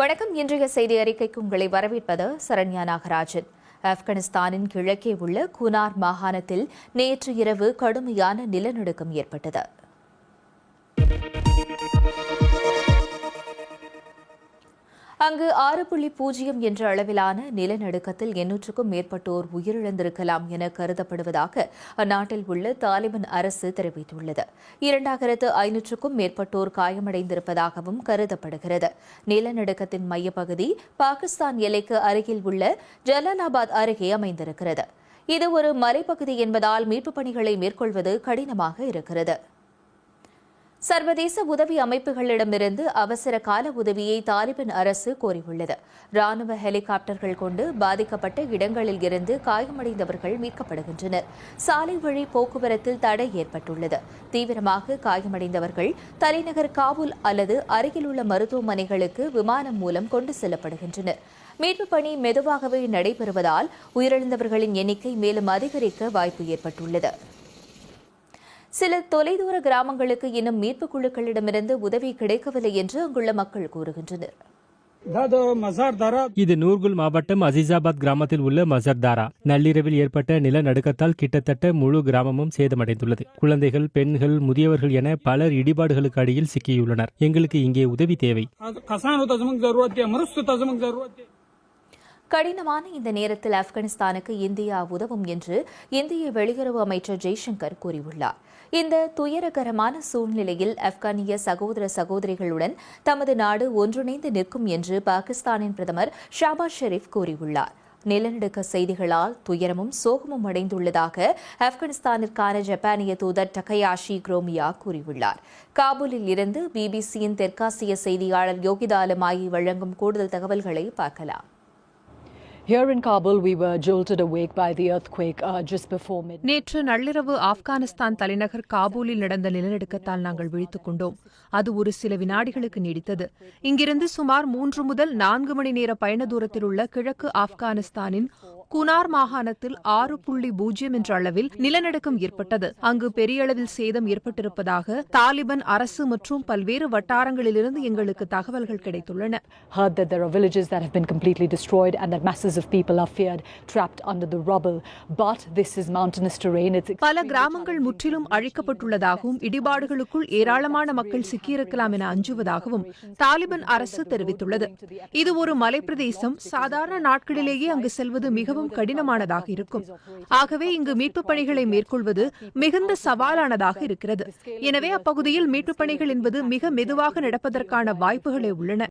வணக்கம். இன்றைய செய்தி அறிக்கைக்கு உங்களை வரவேற்பது சரண்யா நாகராஜன். ஆப்கானிஸ்தானின் கிழக்கே உள்ள குனார் மாகாணத்தில் நேற்று இரவு கடுமையான நிலநடுக்கம் ஏற்பட்டது. அங்கு ஆறு புள்ளி பூஜ்ஜியம் என்ற அளவிலான நிலநடுக்கத்தில் எண்ணூற்றுக்கும் மேற்பட்டோர் உயிரிழந்திருக்கலாம் என கருதப்படுவதாக அந்நாட்டில் உள்ள தாலிபான் அரசு தெரிவித்துள்ளது. இரண்டாயிரத்து ஐநூற்றுக்கும் மேற்பட்டோர் காயமடைந்திருப்பதாகவும் கருதப்படுகிறது. நிலநடுக்கத்தின் மையப்பகுதி பாகிஸ்தான் எல்லைக்கு அருகில் உள்ள ஜலாலாபாத் அருகே அமைந்திருக்கிறது. இது ஒரு மலைப்பகுதி என்பதால் மீட்புப் பணிகளை மேற்கொள்வது கடினமாக இருக்கிறது. சர்வதேச உதவி அமைப்புகளிடமிருந்து அவசர கால உதவியை தாலிபான் அரசு கோரியுள்ளது. ராணுவ ஹெலிகாப்டர்கள் கொண்டு பாதிக்கப்பட்ட இடங்களில் இருந்து காயமடைந்தவர்கள் மீட்கப்படுகின்றனர். சாலை வழி போக்குவரத்தில் தடை ஏற்பட்டுள்ளது. தீவிரமாக காயமடைந்தவர்கள் தலைநகர் காபூல் அல்லது அருகிலுள்ள மருத்துவமனைகளுக்கு விமானம் மூலம் கொண்டு செல்லப்படுகின்றனர். மீட்பு பணி மெதுவாகவே நடைபெறுவதால் உயிரிழந்தவர்களின் எண்ணிக்கை மேலும் அதிகரிக்க வாய்ப்பு ஏற்பட்டுள்ளது. சில தொலைதூர கிராமங்களுக்கு இன்னும் மீட்பு குழுக்களிடமிருந்து உதவி கிடைக்கவில்லை என்று அங்குள்ள மக்கள் கூறுகின்றனர். இது நூர்குல் மாவட்டம் அசிசாபாத் கிராமத்தில் உள்ள மசர்தாரா நள்ளிரவில் ஏற்பட்ட நிலநடுக்கத்தால் கிட்டத்தட்ட முழு கிராமமும் சேதமடைந்துள்ளது. குழந்தைகள் பெண்கள் முதியவர்கள் என பலர் இடிபாடுகளுக்கு அடியில் சிக்கியுள்ளனர். எங்களுக்கு இங்கே உதவி தேவை. கடினமான இந்த நேரத்தில் ஆப்கானிஸ்தானுக்கு இந்தியா உதவும் என்று இந்திய வெளியுறவு அமைச்சர் ஜெய்சங்கர் கூறியுள்ளார். இந்த துயரகரமான சூழ்நிலையில் ஆப்கானிய சகோதர சகோதரிகளுடன் தமது நாடு ஒன்றிணைந்து நிற்கும் என்று பாகிஸ்தானின் பிரதமர் ஷாபாஸ் ஷெரீப் கூறியுள்ளார். நிலநடுக்க செய்திகளால் துயரமும் சோகமும் அடைந்துள்ளதாக ஆப்கானிஸ்தானிற்கான ஜப்பானிய தூதர் டகயாஷி குரோமியா கூறியுள்ளார். காபூலில் இருந்து பிபிசியின் தெற்காசிய செய்தியாளர் யோகிதாலமாயி வழங்கும் கூடுதல் தகவல்களை பார்க்கலாம். Here in Kabul, we were jolted awake by the earthquake uh, just before midnight. நேற்று நள்ளிரவு ஆப்கானிஸ்தான் தலைநகர் காபூலில் நடந்த நிலநடுக்கத்தால் நாங்கள் விழித்துக் கொண்டோம். அது ஒரு சில வினாடிகளுக்கு நீடித்தது. இங்கிருந்து சுமார் மூன்று முதல் நான்கு மணி நேர பயண தூரத்தில் உள்ள கிழக்கு ஆப்கானிஸ்தானின் குனார் மாகாணத்தில் ஆறு புள்ளி பூஜ்ஜியம் என்ற அளவில் நிலநடுக்கம் ஏற்பட்டது. அங்கு பெரிய அளவில் சேதம் ஏற்பட்டிருப்பதாக தாலிபான் அரசு மற்றும் பல்வேறு வட்டாரங்களிலிருந்து எங்களுக்கு தகவல்கள் கிடைத்துள்ளன. Of people are feared trapped under the rubble. But this is mountainous terrain. It's பல கிராமங்கள் முற்றிலும் அழிக்கப்பட்டுள்ளதாகவும் இடிபாடுகளுக்குள் ஏராளமான மக்கள் சிக்கியிருக்கலாம் என அஞ்சுவதாகவும் தாலிபான் அரசு தெரிவித்துள்ளது. இது ஒரு மலைப்பிரதேசம். சாதாரண நாட்களிலேயே அங்கு செல்வது மிகவும் கடினமானதாக இருக்கும். ஆகவே இங்கு மீட்புப் பணிகளை மேற்கொள்வது மிகுந்த சவாலானதாக இருக்கிறது. எனவே அப்பகுதியில் மீட்புப் பணிகள் என்பது மிக மெதுவாக நடப்பதற்கான வாய்ப்புகளே உள்ளன.